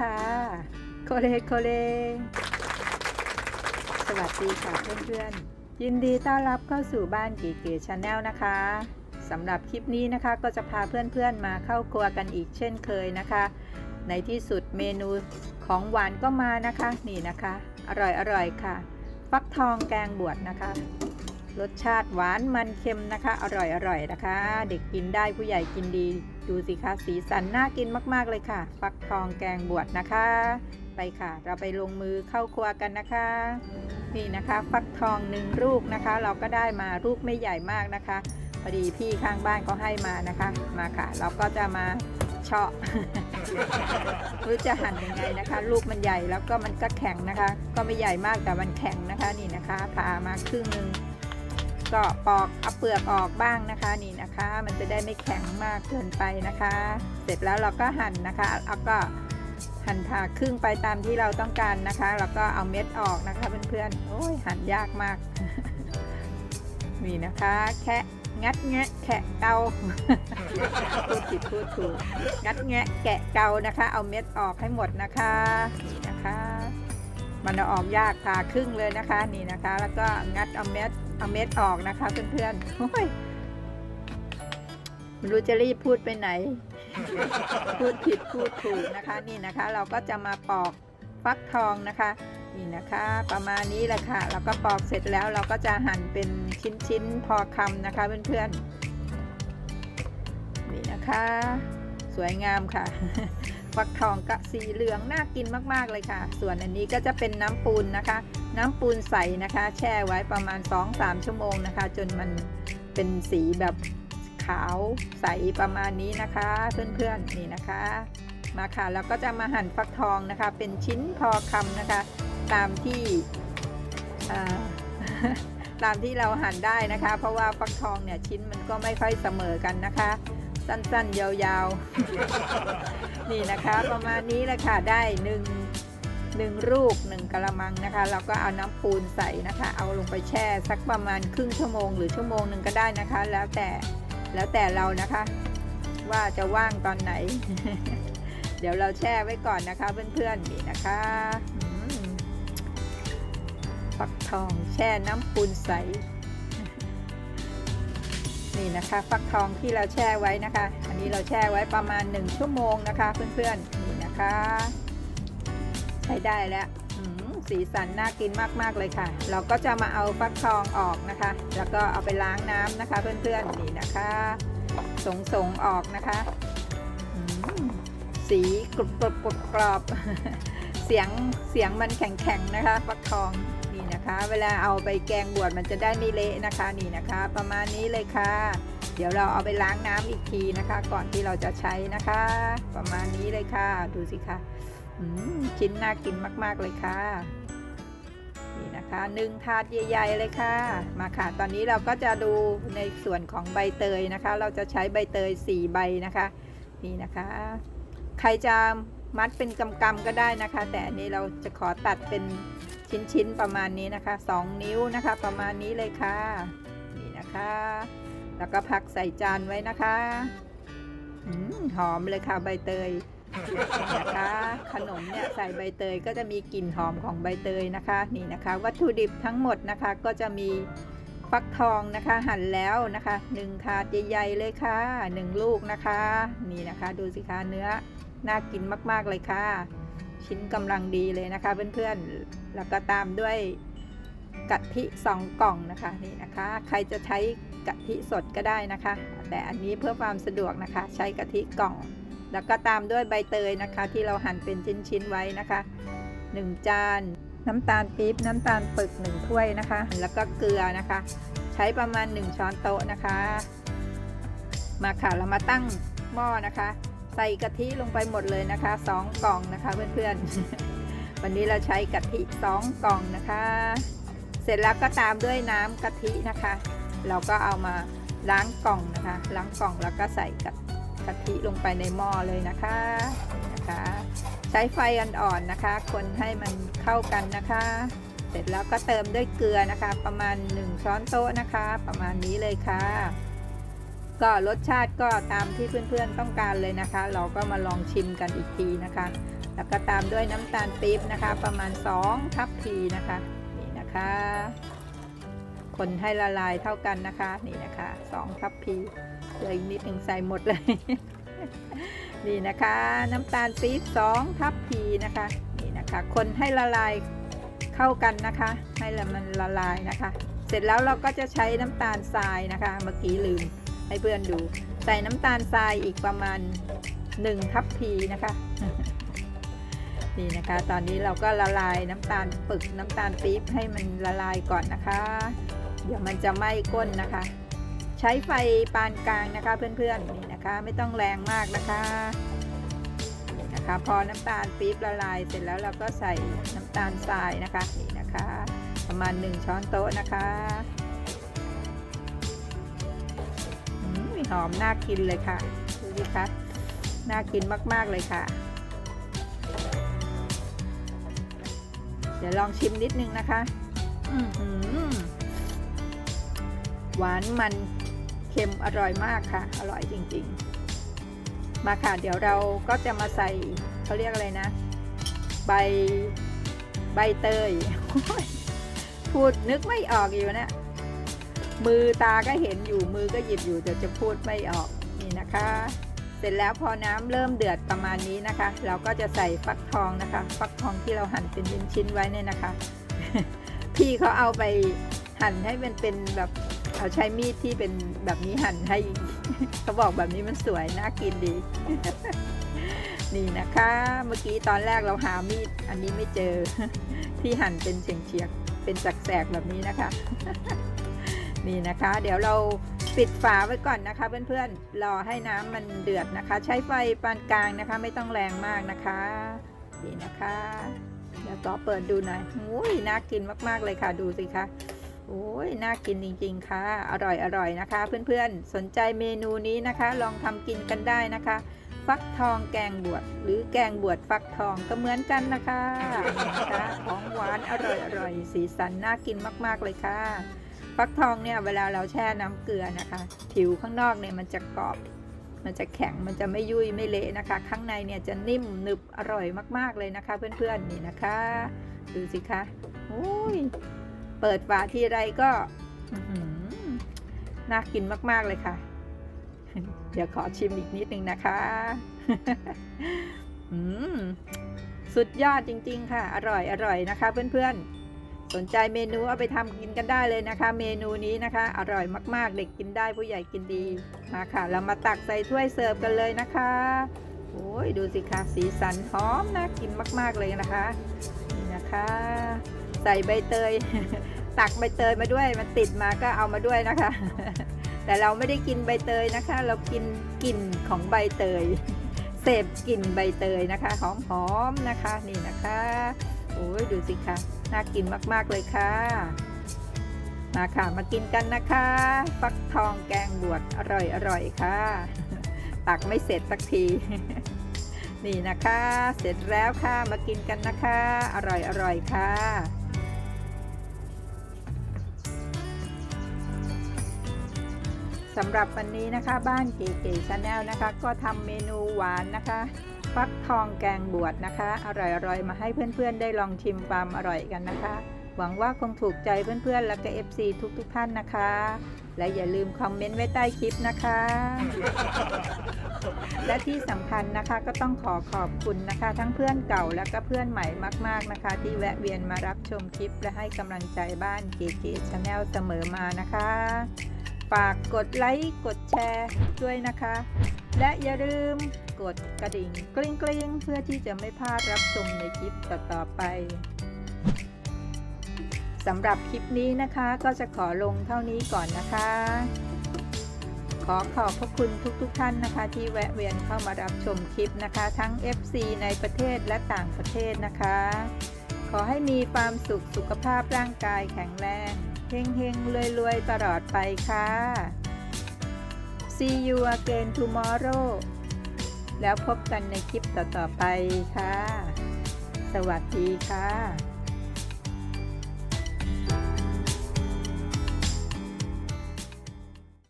ค่ะ โคเลโคเล สวัสดีค่ะเพื่อนๆ ยินดีต้อนรับเข้าสู่บ้านเก๋ๆชาแนลนะคะสำหรับคลิปนี้นะคะก็จะพาเพื่อนๆมาเข้าครัวกันอีกเช่นเคยนะคะ ในที่สุดเมนูของหวานก็มานะคะ นี่นะคะ อร่อยๆค่ะ ฟักทองแกงบวชนะคะ รสชาติหวานมันเค็มนะคะ อร่อยๆนะคะ เด็กกินได้ผู้ใหญ่กินดี ดูสิคะสีสันน่ากินมาก ๆ เลยค่ะ ฟักทองแกงบวชนะคะ ไปค่ะ เราไปลงมือเข้าครัวกันนะคะ นี่นะคะ ฟักทองหนึ่งลูกนะคะ เราก็ได้มาลูกไม่ใหญ่มากนะคะพอดีพี่ข้างบ้านเขาให้มานะคะ มาค่ะ เราก็จะมาเฉาะไม่รู้จะหั่นยังไงนะคะ ลูกมันใหญ่แล้วก็มันก็แข็งนะคะ ก็ไม่ใหญ่มากแต่มันแข็งนะคะนี่นะคะผ่ามาครึ่งหนึ่ง ก็ปอกเอาเปลือกออกบ้างนะคะนี่นะคะ มันจะได้ไม่แข็งมากเกินไปนะคะ เสร็จแล้วเราก็หั่นนะคะแล้วก็หั่นผ่าครึ่งไปตามที่เราต้องการนะคะ แล้วก็เอาเม็ดออกนะคะเพื่อนๆโอ้ยหั่นยากมากนี่นะคะ แคะงัดแงะแคะเกาพูดผิดพูดถูก งัดแงะแกะเกานะคะ เอาเม็ดออกให้หมดนะคะนี่นะคะ มันออกยากผ่าครึ่งเลยนะคะนี่นะคะ แล้วก็งัดเอาเม็ดเอาเม็ดออกนะคะเพื่อนๆโอ้ยไม่รู้จะรีบพูดไปไหน พูดผิดพูดถูกนะคะ นี่นะคะ เราก็จะมาปอกฟักทองนะคะ นี่นะคะ ประมาณนี้แหละค่ะแล้วก็ปอกเสร็จแล้วเราก็จะหั่นเป็นชิ้นๆพอคำนะคะเพื่อนๆนี่นะคะ สวยงามค่ะฟักทองกะสีเหลืองน่ากินมากๆเลยค่ะ ส่วนอันนี้ก็จะเป็นน้ำปูนนะคะ น้ำปูนใสนะคะ แช่ไว้ประมาณ 2-3 ชั่วโมงนะคะ จนมันเป็นสีแบบขาวใสประมาณนี้นะคะ เพื่อนๆนี่นะคะ มาค่ะแล้วก็จะมาหั่นฟักทองนะคะ เป็นชิ้นพอคำนะคะ ตามที่ตามที่เราหั่นได้นะคะ เพราะว่าฟักทองเนี่ยชิ้นมันก็ไม่ค่อยเสมอกันนะคะ สั้นๆ ยาวๆ นี่นะคะ ประมาณนี้แหละค่ะได้หนึ่งหนึ่งลูกหนึ่งกะละมังนะคะ เราก็เอาน้ำปูนใส่นะคะ เอาลงไปแช่สักประมาณครึ่งชั่วโมงหรือชั่วโมงหนึ่งก็ได้นะคะ แล้วแต่แล้วแต่เรานะคะ ว่าจะว่างตอนไหน เดี๋ยวเราแช่ไว้ก่อนนะคะเพื่อนๆนี่นะคะอืมฟักทองแช่น้ำปูนใส นี่นะคะฟักทองที่เราแช่ไว้นะคะ อันนี้เราแช่ไว้ประมาณ 1 ชั่วโมงนะคะเพื่อนๆนี่นะคะ ใช้ได้แล้วสีสันน่ากินมากๆเลยค่ะ เราก็จะมาเอาฟักทองออกนะคะ แล้วก็เอาไปล้างน้ำนะคะเพื่อนๆนี่นะคะ สงสงๆออกนะคะสีกรุบกรอบกรุบกรอบเสียงเสียงมันแข็งๆนะคะฟักทอง นะคะ เวลาเอาไปแกงบวชมันจะได้ไม่เละนะคะนี่นะคะ ประมาณนี้เลยค่ะ เดี๋ยวเราเอาไปล้างน้ำอีกทีนะคะ ก่อนที่เราจะใช้นะคะ ประมาณนี้เลยค่ะ ดูสิคะอืมชิ้นน่ากินมาก ๆเลยค่ะนี่นะคะหนึ่งถาดใหญ่ๆเลยค่ะ มาค่ะ ตอนนี้เราก็จะดูในส่วนของใบเตยนะคะ เราจะใช้ใบเตย 4 ใบนะคะนี่นะคะ ใครจะมัดเป็นกำๆก็ได้นะคะ แต่อันนี้เราจะขอตัดเป็น ชิ้นๆประมาณนี้นะคะ 2 นิ้วนะคะ ประมาณนี้เลยค่ะนี่นะคะ แล้วก็พักใส่จานไว้นะคะหอมเลยค่ะใบเตยนะคะขนมเนี่ยใส่ใบเตยก็จะมีกลิ่นหอมของใบเตยนะคะนี่นะคะ วัตถุดิบทั้งหมดนะคะก็จะมีฟักทองนะคะ หั่นแล้วนะคะหนึ่งถาดใหญ่ๆเลยค่ะหนึ่งลูกนะคะ นี่นะคะ ดูสิคะเนื้อน่ากินมากๆเลยค่ะ ชิ้นกำลังดีเลยนะคะ เพื่อนๆ แล้วก็ตามด้วยกะทิสองกล่องนะคะนี่นะคะ ใครจะใช้กะทิสดก็ได้นะคะ แต่อันนี้เพื่อความสะดวกนะคะ ใช้กะทิกล่อง แล้วก็ตามด้วยใบเตยนะคะ ที่เราหั่นเป็นชิ้นๆไว้นะคะ 1 จาน น้ำตาลปี๊บน้ำตาลปึก1ถ้วยนะคะ แล้วก็เกลือนะคะ ใช้ประมาณ 1 ช้อนโต๊ะนะคะ มาค่ะเรามาตั้งหม้อนะคะ ใส่กะทิลงไปหมดเลยนะคะ 2 กล่องนะคะเพื่อนๆ วันนี้เราใช้กะทิ 2 กล่องนะคะ เสร็จแล้วก็ตามด้วยน้ำกะทินะคะ เราก็เอามาล้างกล่องนะคะ ล้างกล่องแล้วก็ใส่กะกะทิลงไปในหม้อเลยนะคะนี่นะคะ ใช้ไฟอ่อนๆนะคะ คนให้มันเข้ากันนะคะ เสร็จแล้วก็เติมด้วยเกลือนะคะ ประมาณ 1 ช้อนโต๊ะนะคะ ประมาณนี้เลยค่ะ ก็รสชาติก็ตามที่เพื่อนๆต้องการเลยนะคะ เราก็มาลองชิมกันอีกทีนะคะ แล้วก็ตามด้วยน้ำตาลปี๊บนะคะ ประมาณ2ทัพพีนะคะนี่นะคะ คนให้ละลายเท่ากันนะคะนี่นะคะ2ทัพพีเหลยนิดหนึ่งใส่หมดเลย นี่นะคะน้ำตาลปี๊บ2ทัพพีนะคะนี่นะคะคนให้ละลายเข้ากันนะคะ ให้ละมันละลายนะคะ เสร็จแล้วเราก็จะใช้น้ำตาลทรายนะคะ เมื่อกี้ลืม ให้เพื่อนดู ใส่น้ำตาลทรายอีกประมาณ1ทัพพีนะคะนี่นะคะ ตอนนี้เราก็ละลายน้ำตาลปึกน้ำตาลปี๊บให้มันละลายก่อนนะคะ เดี๋ยวมันจะไหม้ก้นนะคะ ใช้ไฟปานกลางนะคะเพื่อนๆนี่นะคะ ไม่ต้องแรงมากนะคะนะคะ พอน้ำตาลปี๊บละลายเสร็จแล้วเราก็ใส่น้ำตาลทรายนะคะนี่นะคะ ประมาณ 1 ช้อนโต๊ะนะคะ หอมน่ากินเลยค่ะดูดิคะน่ากินมาก ๆ เลยค่ะ เดี๋ยวลองชิมนิดนึงนะคะอื้อหือหวานมันเค็มอร่อยมากค่ะ อร่อยจริง ๆ มาค่ะ เดี๋ยวเราก็จะมาใส่เขาเรียกอะไรนะ ใบใบเตยพูดนึกไม่ออกอยู่นะ มือตาก็เห็นอยู่มือก็หยิบอยู่แต่จะพูดไม่ออกนี่นะคะ เสร็จแล้วพอน้ำเริ่มเดือดประมาณนี้นะคะ เราก็จะใส่ฟักทองนะคะ ฟักทองที่เราหั่นเป็นชิ้นๆไว้เนี่ยนะคะ พี่เขาเอาไปหั่นให้มันเป็นแบบเอาใช้มีดที่เป็นแบบนี้หั่นให้เขาบอกแบบนี้มันสวยน่ากินดี นี่นะคะ เมื่อกี้ตอนแรกเราหามีดอันนี้ไม่เจอที่หั่นเป็นเฉียงๆเป็นจักแสกๆแบบนี้นะคะ นี่นะคะ เดี๋ยวเราปิดฝาไว้ก่อนนะคะเพื่อนๆ รอให้น้ำมันเดือดนะคะ ใช้ไฟปานกลางนะคะ ไม่ต้องแรงมากนะคะนี่นะคะ เดี๋ยวต่อเปิดดูหน่อยโอ้ยน่ากินมากๆเลยค่ะดูสิคะโอ้ยน่ากินจริงๆค่ะ อร่อยอร่อยนะคะ เพื่อนๆ สนใจเมนูนี้นะคะ ลองทำกินกันได้นะคะ ฟักทองแกงบวชหรือแกงบวชฟักทองก็เหมือนกันนะคะนะคะ ของหวานอร่อยอร่อยสีสันน่ากินมากๆเลยค่ะ ฟักทองเนี่ยเวลาเราแช่น้ำเกลือนะคะ ผิวข้างนอกเนี่ยมันจะกรอบ มันจะแข็งมันจะไม่ยุ่ยไม่เละนะคะ ข้างในเนี่ยจะนิ่มหนึบอร่อยมากๆเลยนะคะ เพื่อนๆนี่นะคะ ดูสิคะโอ้ยเปิดฝาทีไรก็หือน่ากินมากๆเลยค่ะ เดี๋ยวขอชิมอีกนิดนึงนะคะอืมสุดยอดจริงๆค่ะ อร่อยอร่อยนะคะเพื่อนๆ สนใจเมนูเอาไปทำกินกันได้เลยนะคะ เมนูนี้นะคะ อร่อยมากๆ เด็กกินได้ผู้ใหญ่กินดีมาค่ะ เรามาตักใส่ถ้วยเสิร์ฟกันเลยนะคะโอ้ยดูสิคะสีสันหอมน่ากินมาก ๆเลยนะคะนี่นะคะ ใส่ใบเตย ตักใบเตยมาด้วยมันติดมาก็เอามาด้วยนะคะ แต่เราไม่ได้กินใบเตยนะคะ เรากินกลิ่นของใบเตยเสพกลิ่นใบเตยนะคะหอมๆนะคะนี่นะคะ โอ้ยดูสิคะน่ากินมาก ๆ เลยค่ะ มาค่ะมากินกันนะคะ ฟักทองแกงบวชอร่อยอร่อยค่ะ ตักไม่เสร็จสักที นี่นะคะ เสร็จแล้วค่ะมากินกันนะคะ อร่อยอร่อยค่ะสำหรับวันนี้นะคะบ้านเก๋ๆชาแนลนะคะ ก็ทำเมนูหวานนะคะ ฟักทองแกงบวชนะคะ อร่อยๆ มาให้เพื่อนๆ ได้ลองชิมความอร่อยกันนะคะ หวังว่าคงถูกใจเพื่อนๆ และก็ FC ทุกๆท่านนะคะ และอย่าลืมคอมเมนต์ไว้ใต้คลิปนะคะ และที่สำคัญนะคะก็ต้องขอขอบคุณนะคะ ทั้งเพื่อนเก่าและก็เพื่อนใหม่มาก ๆนะคะ ที่แวะเวียนมารับชมคลิปและให้กำลังใจบ้านเก๋ๆชาแนลเสมอมานะคะ ฝากกดไลค์กดแชร์ด้วยนะคะ และอย่าลืมกดกระดิ่งกริ๊งกริ๊งเพื่อที่จะไม่พลาดรับชมในคลิปต่อๆไปสำหรับคลิปนี้นะคะก็จะขอลงเท่านี้ก่อนนะคะ ขอขอบพระคุณทุกๆทท่านนะคะ ที่แวะเวียนเข้ามารับชมคลิปนะคะ ทั้ง FC ในประเทศและต่างประเทศนะคะ ขอให้มีความสุขสุขภาพร่างกายแข็งแรงเฮงเฮงรวยรวยๆ ตลอดไปค่ะ See you again tomorrow แล้วพบกันในคลิปต่อๆไปค่ะ สวัสดีค่ะ